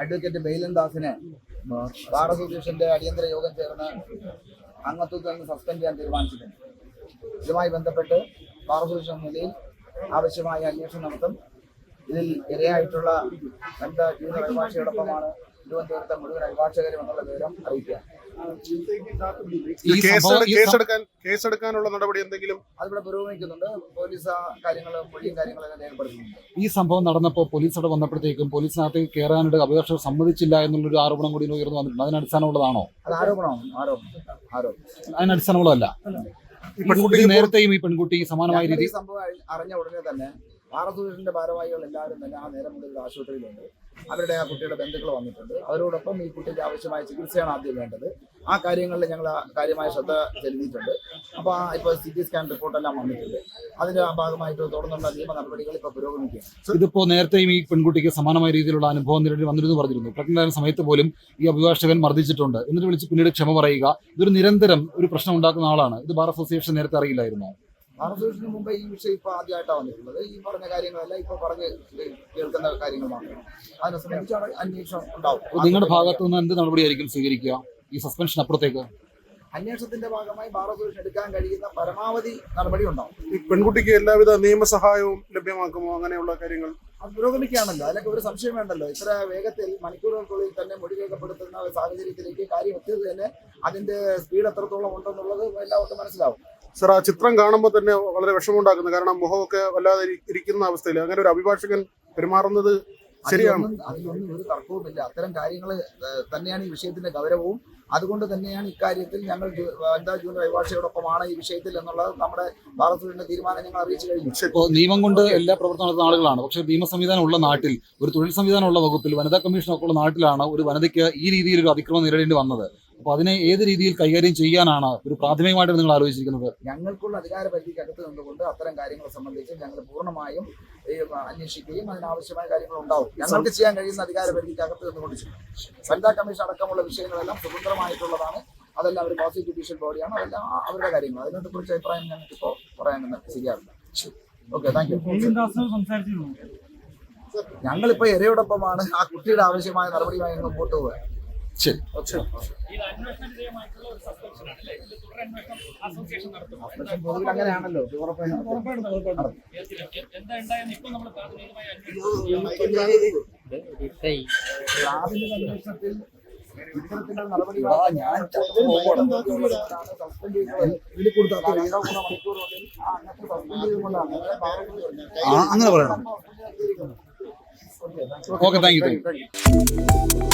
Advocate ബെയിലൻ ദാസിനെ bar അസോസിയേഷന്റെ അടിയന്തര യോഗം ചേർന്ന് അംഗത്വത്തിൽ നിന്ന് സസ്പെൻഡ് ചെയ്യാൻ തീരുമാനിച്ചിട്ടുണ്ട്. ഇതുമായി ബന്ധപ്പെട്ട് ബാർ അസോസിയേഷൻ നിലയിൽ ആവശ്യമായ അന്വേഷണം നടത്തും. ഇതിൽ ഇരയായിട്ടുള്ള രണ്ട് ജൂനിയർ അഭിഭാഷകരോടൊപ്പമാണ് തിരുവനന്തപുരത്തെ മുഴുവൻ അഭിഭാഷകരും എന്നുള്ള വിവരം അറിയിക്കുക. കേസെടുക്കാൻ കേസെടുക്കാനുള്ള നടപടി എന്തെങ്കിലും അതിവിടെ പുരോഗമിക്കുന്നുണ്ട്. പോലീസ് ആ കാര്യങ്ങൾ മൊഴിയും കാര്യങ്ങളെല്ലാം രേഖപ്പെടുത്തുന്നുണ്ട്. ഈ സംഭവം നടന്നപ്പോൾ പോലീസ് അവിടെ വന്നപ്പോഴത്തേക്കും പോലീസിനകത്ത് കയറാനായിട്ട് അഭിഭാഷകർ സമ്മതിച്ചില്ല എന്നുള്ളൊരു ആരോപണം കൂടി ഉയർന്നു വന്നിട്ടുണ്ട്. അതിന് അടിസ്ഥാനമുള്ളതാണോ? അത് ആരോപണമാണ്. ആരോപണം. ആരോപണം. അതിന് അടിസ്ഥാനമുള്ളതല്ല. നേരത്തെയും ഈ പെൺകുട്ടി സമാനമായ രീതി ഈ രീതിയിൽ സംഭവം അറിഞ്ഞ ഉടനെ തന്നെ ഭാരത സൂര്യന്റെ ഭാരവാഹികൾ എല്ലാവരും തന്നെ ആ നേരം മുതൽ ആശുപത്രിയിലുണ്ട്. അവരുടെ ആ കുട്ടിയുടെ ബന്ധുക്കൾ വന്നിട്ടുണ്ട്. അവരോടൊപ്പം ഈ കുട്ടിക്ക് ആവശ്യമായ ചികിത്സയാണ് ആദ്യം വേണ്ടത്. ആ കാര്യങ്ങളിൽ ഞങ്ങൾ കാര്യമായ ശ്രദ്ധ ചെലുത്തിയിട്ടുണ്ട്. അപ്പോൾ ആ ഇപ്പോൾ സി ടി സ്കാൻ റിപ്പോർട്ടെല്ലാം വന്നിട്ടുണ്ട്. അതിന്റെ ആ ഭാഗമായിട്ട് തുടർന്നുള്ള നിയമ നടപടികൾ ഇപ്പോൾ പുരോഗമിക്കുകയാണ്. ഇതിപ്പോ നേരത്തെയും ഈ പെൺകുട്ടിക്ക് സമാനമായ രീതിയിലുള്ള അനുഭവം നേരിട്ട് വന്നിരുന്നു പറഞ്ഞിരുന്നു. പ്രഗ്നന്റ് സമയത്ത് പോലും ഈ അഭിഭാഷകൻ മർദ്ദിച്ചിട്ടുണ്ട്. എന്നിട്ട് വിളിച്ച് പിന്നീട് ക്ഷമ പറയുക. ഇതൊരു നിരന്തരം ഒരു പ്രശ്നം ഉണ്ടാക്കുന്ന ആളാണ്. ഇത് ബാർ അസോസിയേഷൻ നേരത്തെ അറിയില്ലായിരുന്നു? ഭാരത മുമ്പേ ഈ വിഷയം ഇപ്പോൾ ആദ്യമായിട്ടാണ് വന്നിട്ടുള്ളത്. ഈ പറഞ്ഞ കാര്യങ്ങളല്ല ഇപ്പോൾ പറഞ്ഞ് കേൾക്കുന്ന കാര്യങ്ങൾ മാത്രമാണ് അതിനെ സംബന്ധിച്ചാണ് അന്വേഷണം ഉണ്ടാവും. നിങ്ങളുടെ ഭാഗത്തു നിന്ന് എന്ത് നടപടിയായിരിക്കും സ്വീകരിക്കുക? ഈ സസ്പെൻഷൻ അപ്പുറത്തേക്ക്? അന്വേഷണത്തിന്റെ ഭാഗമായി ബാർ അസോസിയേഷൻ എടുക്കാൻ കഴിയുന്ന പരമാവധി നടപടി ഉണ്ടാവും. ഈ പെൺകുട്ടിക്ക് എല്ലാവിധ നിയമസഹായവും ലഭ്യമാക്കുമോ? അങ്ങനെയുള്ള കാര്യങ്ങൾ? അത് പുരോഗമിക്കുകയാണല്ലോ. അതിലൊക്കെ ഒരു സംശയം വേണ്ടല്ലോ. ഇത്ര വേഗത്തിൽ മണിക്കൂറുകൾക്കുള്ളിൽ തന്നെ മൊഴി രേഖപ്പെടുത്തുന്ന ഒരു സാഹചര്യത്തിലേക്ക് കാര്യം എത്തിയത് തന്നെ അതിന്റെ സ്പീഡ് എത്രത്തോളം ഉണ്ടെന്നുള്ളത് എല്ലാവർക്കും മനസ്സിലാവും. സർ ആ ചിത്രം കാണുമ്പോൾ തന്നെ വളരെ വിഷമമുണ്ടാക്കുന്നു. കാരണം മുഖമൊക്കെ വല്ലാതെ ഇരിക്കുന്ന അവസ്ഥയിൽ അങ്ങനെ ഒരു അഭിഭാഷകൻ പെരുമാറുന്നത് ശരിയാണ്. അതിലൊന്നും ഒരു തർക്കവുമില്ല. അത്തരം കാര്യങ്ങൾ തന്നെയാണ് ഈ വിഷയത്തിന്റെ ഗൗരവവും. അതുകൊണ്ട് തന്നെയാണ് ഇക്കാര്യത്തിൽ ഞങ്ങൾ വനിതാ ജൂനിയർ അഭിഭാഷകയോടൊപ്പമാണ് ഈ വിഷയത്തിൽ എന്നുള്ളത് നമ്മുടെ ഭാഗത്തുള്ള തീരുമാനം ഞങ്ങൾ അറിയിച്ചു കഴിഞ്ഞു. ഇപ്പോൾ നിയമം കൊണ്ട് എല്ലാ പ്രവർത്തനം നടത്തുന്ന ആളുകളാണ്. പക്ഷെ നിയമ സംവിധാനം ഉള്ള നാട്ടിൽ ഒരു തൊഴിൽ സംവിധാനം ഉള്ള വകുപ്പിൽ വനിതാ കമ്മീഷനൊക്കെ ഉള്ള നാട്ടിലാണ് ഒരു വനിതയ്ക്ക് ഈ രീതിയിൽ ഒരു അതിക്രമം നേരിടേണ്ടി വന്നത്. അപ്പോൾ അതിനെ ഏത് രീതിയിൽ കൈകാര്യം ചെയ്യാനാണ് ഒരു പ്രാഥമികമായിട്ട് നിങ്ങൾ ആലോചിച്ചിരിക്കുന്നത്? ഞങ്ങൾക്കുള്ള അധികാര പരിധിക്കകത്ത് നിന്നുകൊണ്ട് അത്തരം കാര്യങ്ങളെ സംബന്ധിച്ച് ഞങ്ങൾ പൂർണമായും അന്വേഷിക്കുകയും അതിനാവശ്യമായ കാര്യങ്ങൾ ഉണ്ടാവും. ഞങ്ങൾക്ക് ചെയ്യാൻ കഴിയുന്ന അധികാര പരിധിക്കകത്ത് നിന്നുകൊണ്ട് ചെയ്യും. വനിതാ കമ്മീഷൻ അടക്കമുള്ള വിഷയങ്ങളെല്ലാം സ്വതന്ത്രമായിട്ടുള്ളതാണ്. അതെല്ലാം ഒരു പോസിറ്റീവ് ജുഡീഷ്യൽ ബോഡിയാണ് അതെല്ലാം അവരുടെ കാര്യങ്ങൾ അതിനകത്ത് കുറിച്ച് അഭിപ്രായം ഞങ്ങൾക്ക് ഇപ്പോൾ പറയാൻ ശരിയാവില്ല ഓക്കെ താങ്ക് യു ഞങ്ങളിപ്പോ ഇരയോടൊപ്പമാണ് ആ കുട്ടിയുടെ ആവശ്യമായ നടപടിയുമായി മുമ്പോട്ട് പോവുക. ശരി. പൊതുവിൽ അങ്ങനെയാണല്ലോ നടപടി ഞാൻ അങ്ങനെ പറയണം. Okay thank you thank you